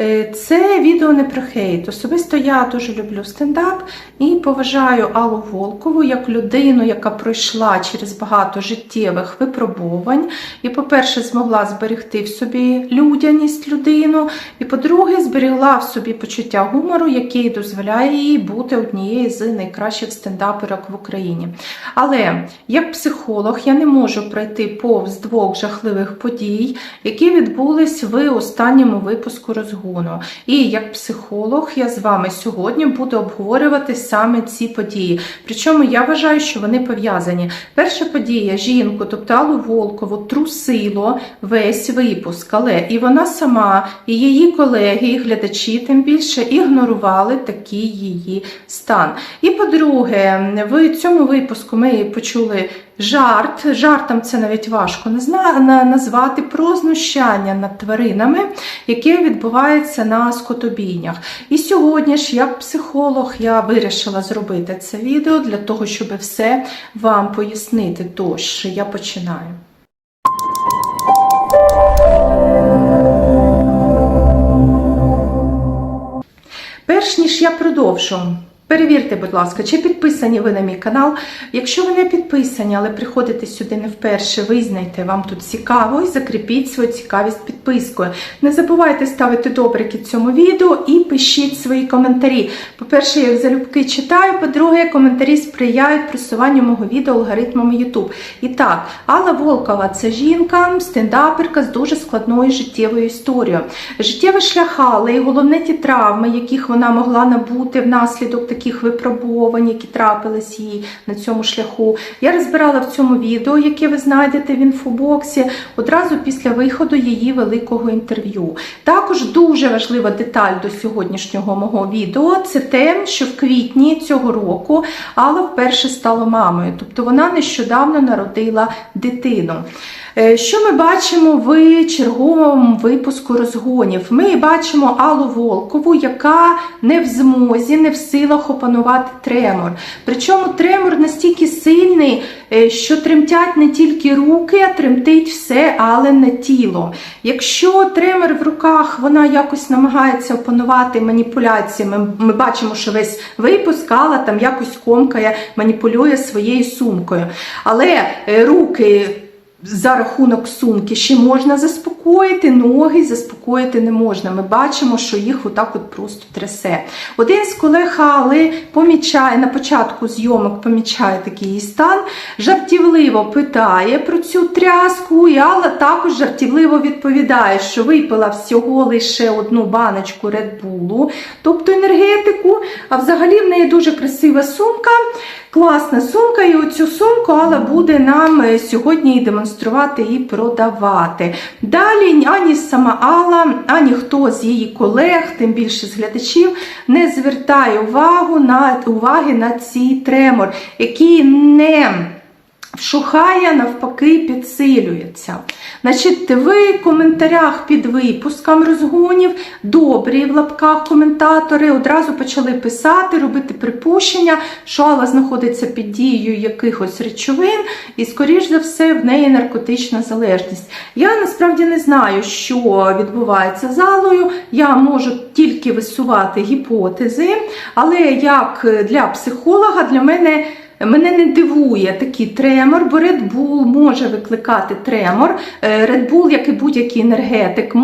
Е, Це відео не про хейт. Особисто я дуже люблю стендап і поважаю Аллу Волкову як людину, яка пройшла через багато життєвих випробувань. І, по-перше, змогла зберегти в собі людяність людину. І, по-друге, зберегла в собі почуття гумору, який дозволяє їй бути однією з найкращих стендаперок в Україні. Але як психолог я не можу пройти повз двох жахливих подій, які відбулись в останньому випуску розгону. І як психолог я з вами сьогодні буду обговорювати саме ці події. Причому я вважаю, що вони пов'язані. Перша подія жінку, тобто Аллу Волкову, трусило весь випуск, але і вона сама, і її колеги, і глядачі тим більше ігнорували такий її стан. І по-друге, в цьому випуску ми почули жарт. Жартом це навіть важко назвати про знущання над тваринами, яке відбувається на скотобійнях. І сьогодні ж, як психолог, я вирішила зробити це відео для того, щоб все вам пояснити. Тож я починаю. Перш ніж я продовжу, перевірте, будь ласка, чи підписані ви на мій канал. Якщо ви не підписані, але приходите сюди не вперше, визнайте, вам тут цікаво і закріпіть свою цікавість підпискою. Не забувайте ставити добрики цьому відео і пишіть свої коментарі. По-перше, я їх залюбки читаю, по-друге, коментарі сприяють просуванню мого відео алгоритмами YouTube. І так, Алла Волкова це жінка, стендаперка з дуже складною життєвою історією. Життєві шляха, але і головне ті травми, яких вона могла набути внаслідок таких випробувань, які трапились їй на цьому шляху. Я розбирала в цьому відео, яке ви знайдете в інфобоксі, одразу після виходу її великого інтерв'ю. Також дуже важлива деталь до сьогоднішнього мого відео це те, що в квітні цього року Алла вперше стала мамою, тобто вона нещодавно народила дитину. Е, Що ми бачимо в черговому випуску розгонів? Ми бачимо Аллу Волкову, яка не в змозі, не в силах опанувати тремор. Причому тремор настільки сильний, е, що тремтять не тільки руки, а тремтить все, але не тіло. Якщо тремор в руках вона якось намагається опанувати маніпуляціями, ми бачимо, що весь випуск Алла там якось комкає, маніпулює своєю сумкою. Але е, руки за рахунок сумки ще можна заспокоїти, ноги заспокоїти не можна. Ми бачимо, що їх отак от просто трясе. Один з колег Алли помічає на початку зйомок, помічає такий її стан, жартівливо питає про цю тряску, і Алла також жартівливо відповідає, що випила всього лише одну баночку Bull, тобто енергетику, а взагалі в неї дуже красива сумка. Класна сумка, і оцю сумку Алла буде нам е, сьогодні демонструвати і продавати. Далі ані сама Алла, ані хто з її колег, тим більше з глядачів, не звертає увагу на, уваги на цей тремор, який не вшухає, навпаки, підсилюється. Значить, ви в коментарях під випуском розгонів добрі в лапках коментатори одразу почали писати, робити припущення, що Алла знаходиться під дією якихось речовин, і, скоріш за все, в неї наркотична залежність. Я насправді не знаю, що відбувається з Аллою. Я можу тільки висувати гіпотези, але як для психолога для мене. Мене не дивує такий тремор, бо Red Bull може викликати тремор. Е, Red Bull, як і будь-який енергетик,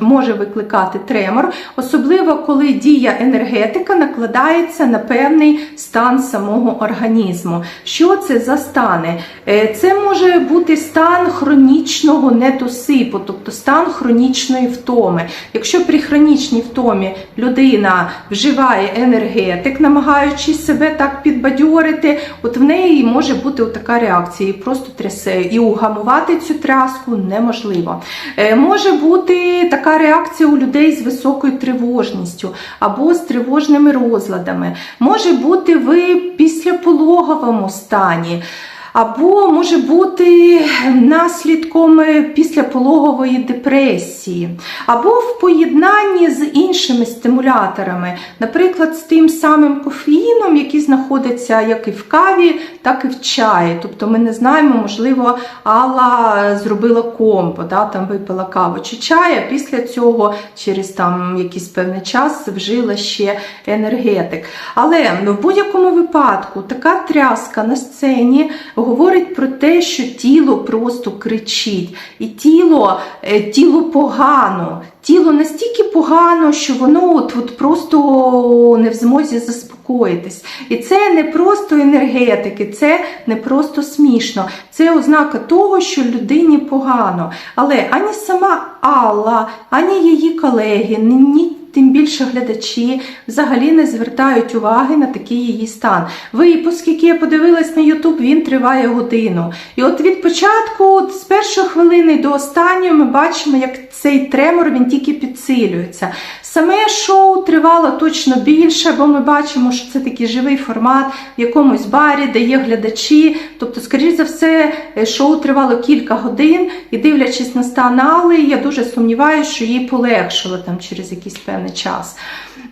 може, викликати тремор, особливо коли дія енергетика накладається на певний стан самого організму. Що це за стани? Е, Це може бути стан хронічного недосипу, тобто стан хронічної втоми. Якщо при хронічній втомі людина вживає енергетик, намагаючись себе так підбадьорити, от в неї може бути така реакція, і просто трясе. І угамувати цю тряску неможливо. Е, Може бути така реакція у людей з високою тривожністю або з тривожними розладами. Може бути ви післяпологовому стані. Або може бути наслідком післяпологової депресії, або в поєднанні з іншими стимуляторами, наприклад, з тим самим кофеїном, який знаходиться як і в каві, так і в чаї. Тобто ми не знаємо, можливо, Алла зробила комбо, да, там випила каву чи чай, а після цього через там якийсь певний час вжила ще енергетик. Але ну, в будь-якому випадку така тряска на сцені говорить про те, що тіло просто кричить, і тіло, е, тіло погано. Тіло настільки погано, що воно от, от просто не в змозі заспокоїтись. І це не просто енергетики, це не просто смішно. Це ознака того, що людині погано. Але ані сама Алла, ані її колеги, ні, тим більше глядачі взагалі не звертають уваги на такий її стан. Випуск, який я подивилась на Ютуб, він триває годину. І от від початку, з першої хвилини до останньої, ми бачимо, як цей тремор він тільки підсилюється. Саме шоу тривало точно більше, бо ми бачимо, що це такий живий формат в якомусь барі, де є глядачі. Тобто, скоріш за все, шоу тривало кілька годин, і дивлячись на стан Алли, я дуже сумніваюся, що їй полегшило там через якийсь певний час.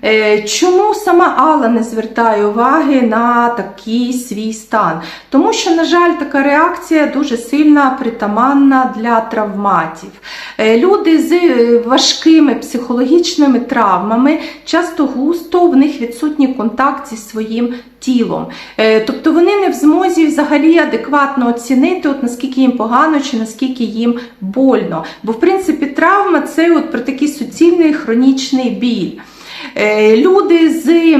Е, Чому сама Алла не звертає уваги на такий свій стан? Тому що, на жаль, така реакція дуже сильно притаманна для травматів. Е, Люди з е, важкими психологічними травмами часто густо в них відсутній контакт зі своїм тілом. Е, Тобто вони не в змозі взагалі адекватно оцінити, от наскільки їм погано чи наскільки їм больно. Бо, в принципі, травма це от про такий суцільний хронічний біль. Е, Люди з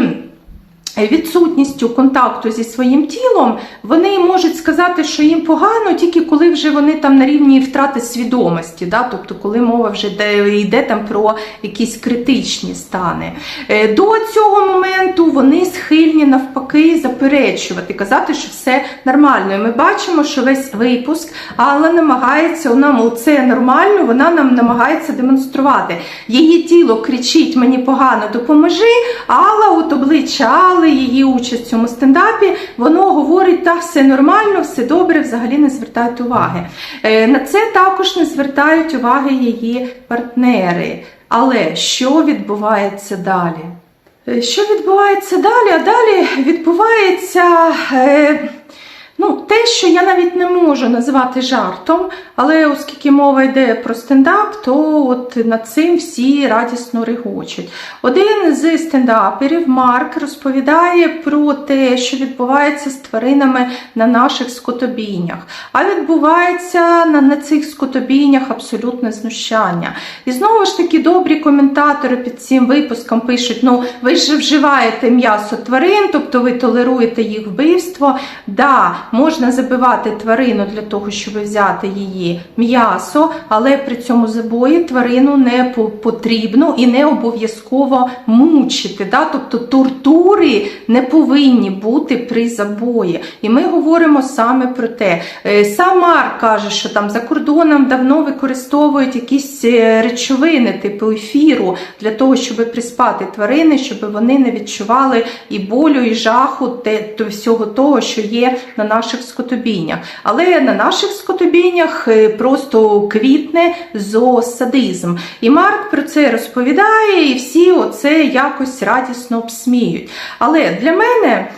відсутністю контакту зі своїм тілом, вони можуть сказати, що їм погано, тільки коли вже вони там на рівні втрати свідомості, да? тобто коли мова вже йде, йде там про якісь критичні стани. Е, До цього моменту вони схильні навпаки заперечувати, казати, що все нормально. І ми бачимо, що весь випуск Алла намагається нам це нормально, вона нам намагається демонструвати. Її тіло кричить мені погано, допоможи. Алла, от обличчя Алли, її участь в цьому стендапі, воно говорить, так, все нормально, все добре, взагалі не звертають уваги. Е, На це також не звертають уваги її партнери. Але що відбувається далі? Е, Що відбувається далі? А далі відбувається. Е, Ну, що я навіть не можу назвати жартом, але оскільки мова йде про стендап, то от над цим всі радісно регочуть. Один з стендаперів, Марк, розповідає про те, що відбувається з тваринами на наших скотобійнях. А відбувається на, на цих скотобійнях абсолютне знущання. І знову ж таки, добрі коментатори під цим випуском пишуть: ну, ви ж вживаєте м'ясо тварин, тобто ви толеруєте їх вбивство. Да, можна забивати тварину для того, щоб взяти її м'ясо, але при цьому забої тварину не потрібно і не обов'язково мучити. Да? Тобто тортури не повинні бути при забої. І ми говоримо саме про те. Е, Сам Марк каже, що там за кордоном давно використовують якісь е, речовини, типу ефіру, для того, щоб приспати тварини, щоб вони не відчували і болю, і жаху те, всього того, що є на наших скотобійнях. Але на наших скотобійнях е, просто квітне зоосадизм. І Марк про це розповідає, і всі оце якось радісно обсміють. Але для мене.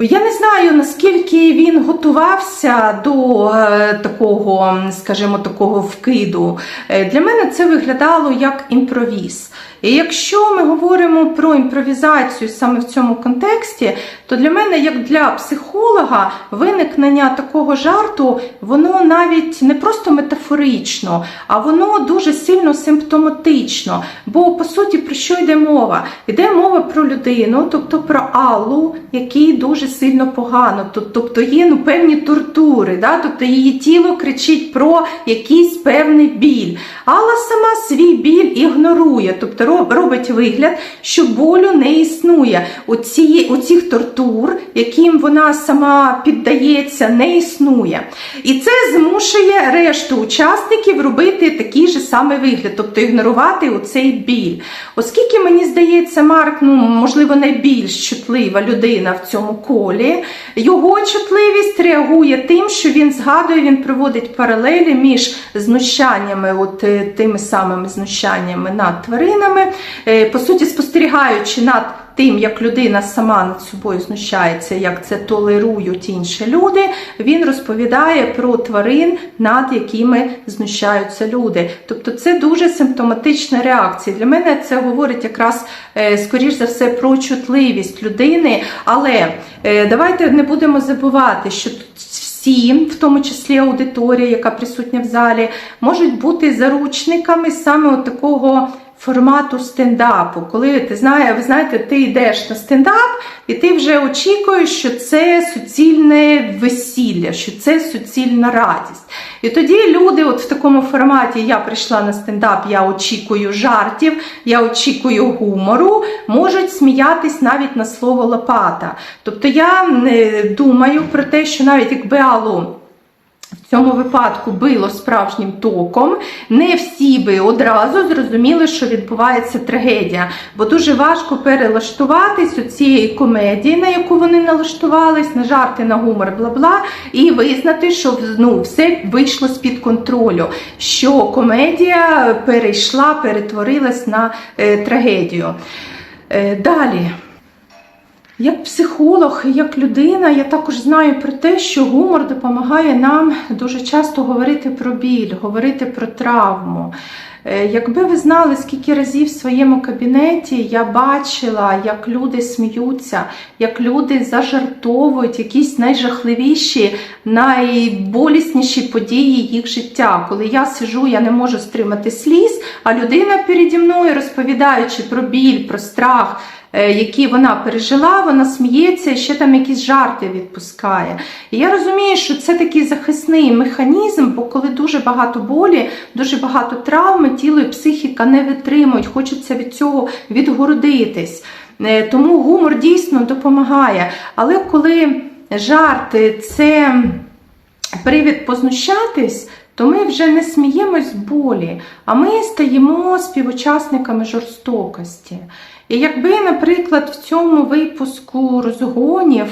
Я не знаю, наскільки він готувався до е, такого, скажімо, такого вкиду. Е, Для мене це виглядало як імпровіз. І якщо ми говоримо про імпровізацію саме в цьому контексті, то для мене, як для психолога, виникнення такого жарту, воно навіть не просто метафорично, а воно дуже сильно симптоматично. Бо по суті про що йде мова? Йде мова про людину, тобто про Аллу, якій дуже сильно погано. Тобто є ну, певні тортури, да? тобто її тіло кричить про якийсь певний біль. Алла сама свій біль ігнорує, тобто робить вигляд, що болю не існує. Оці, оцих тортур, яким вона сама піддається, не існує. І це змушує решту учасників робити такий же самий вигляд, тобто ігнорувати оцей біль. Оскільки мені здається, Марк, ну можливо, найбільш чутлива людина в цьому колі. Його чутливість реагує тим, що він згадує, він проводить паралелі між знущаннями, от е, тими самими знущаннями над тваринами, е, по суті, спостерігаючи над тим, як людина сама над собою знущається, як це толерують інші люди, він розповідає про тварин, над якими знущаються люди. Тобто це дуже симптоматична реакція. Для мене це говорить якраз, е, скоріш за все, про чутливість людини. Але е, давайте не будемо забувати, що тут всі, в тому числі аудиторія, яка присутня в залі, можуть бути заручниками саме от такого формату стендапу. Коли ти знаєш, ви знаєте, ти йдеш на стендап, і ти вже очікуєш, що це суцільне весілля, що це суцільна радість. І тоді люди, от в такому форматі, я прийшла на стендап, я очікую жартів, я очікую гумору, можуть сміятись навіть на слово лопата. Тобто я е, думаю про те, що навіть якби Аллу в цьому випадку било справжнім током, не всі би одразу зрозуміли, що відбувається трагедія. Бо дуже важко перелаштуватись у цієї комедії, на яку вони налаштувались, на жарти, на гумор, бла-бла, і визнати, що ну, все вийшло з-під контролю, що комедія перейшла, перетворилась на е, трагедію. Е, далі. Як психолог, як людина, я також знаю про те, що гумор допомагає нам дуже часто говорити про біль, говорити про травму. Е, Якби ви знали, скільки разів в своєму кабінеті я бачила, як люди сміються, як люди зажартовують якісь найжахливіші, найболісніші події їх життя. Коли я сижу, я не можу стримати сліз, а людина переді мною, розповідаючи про біль, про страх. Е, Які вона пережила, вона сміється і ще там якісь жарти відпускає. І я розумію, що це такий захисний механізм, бо коли дуже багато болі, дуже багато травми, тіло і психіка не витримують, хочеться від цього відгородитись. Е, Тому гумор дійсно допомагає. Але коли жарти це привід познущатись, то ми вже не сміємось болі, а ми стаємо співучасниками жорстокості. І якби, наприклад, в цьому випуску розгонів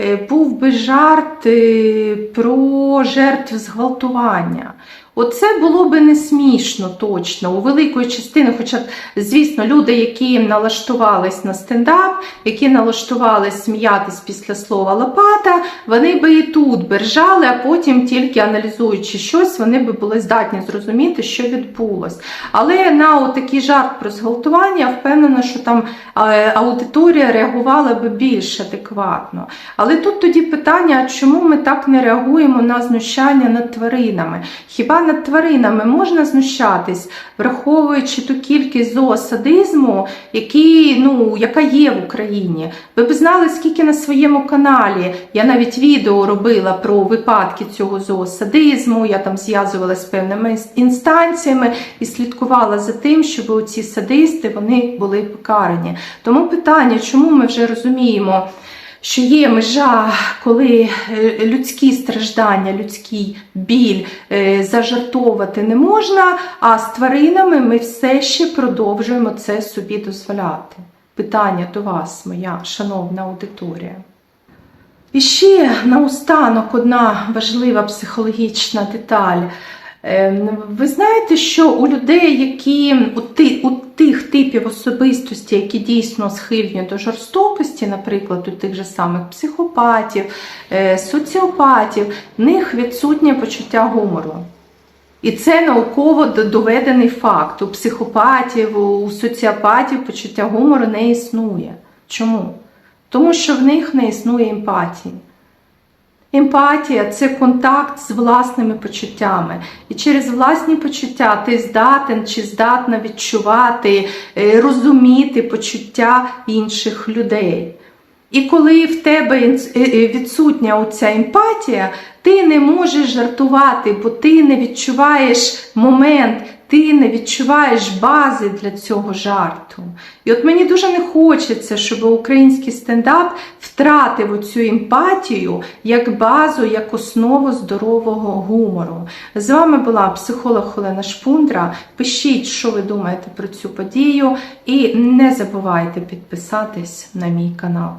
е, був би жарт е, про жертв зґвалтування. Оце було би не смішно точно у великої частини, хоча, звісно, люди, які налаштувались на стендап, які налаштувались сміятись після слова лопата, вони би і тут би ржали, а потім, тільки аналізуючи щось, вони би були здатні зрозуміти, що відбулось. Але на такий жарт про зґвалтування, впевнена, що там е, аудиторія реагувала би більш адекватно. Але тут тоді питання, чому ми так не реагуємо на знущання над тваринами? Хіба над тваринами можна знущатись, враховуючи ту кількість зоосадизму, який, ну, яка є в Україні? Ви б знали, скільки на своєму каналі я навіть відео робила про випадки цього зоосадизму, я там зв'язувалася з певними інстанціями і слідкувала за тим, щоб оці садисти вони були покарані. Тому питання, чому ми вже розуміємо? Що є межа, коли е, людські страждання, людський біль е, зажартовувати не можна, а з тваринами ми все ще продовжуємо це собі дозволяти. Питання до вас, моя шановна аудиторія. І ще наостанок одна важлива психологічна деталь. Ем, Ви знаєте, що у людей, які у, ти, у тих типів особистості, які дійсно схильні до жорстокості, наприклад, у тих же самих психопатів, е, соціопатів, в них відсутнє почуття гумору. І це науково доведений факт. У психопатів, у соціопатів почуття гумору не існує. Чому? Тому що в них не існує емпатії. Емпатія це контакт з власними почуттями. І через власні почуття ти здатен чи здатна відчувати, е, розуміти почуття інших людей. І коли в тебе відсутня оця емпатія, ти не можеш жартувати, бо ти не відчуваєш момент, ти не відчуваєш бази для цього жарту. І от мені дуже не хочеться, щоб український стендап втратив оцю емпатію як базу, як основу здорового гумору. З вами була психолог Олена Шпундра. Пишіть, що ви думаєте про цю подію, і не забувайте підписатись на мій канал.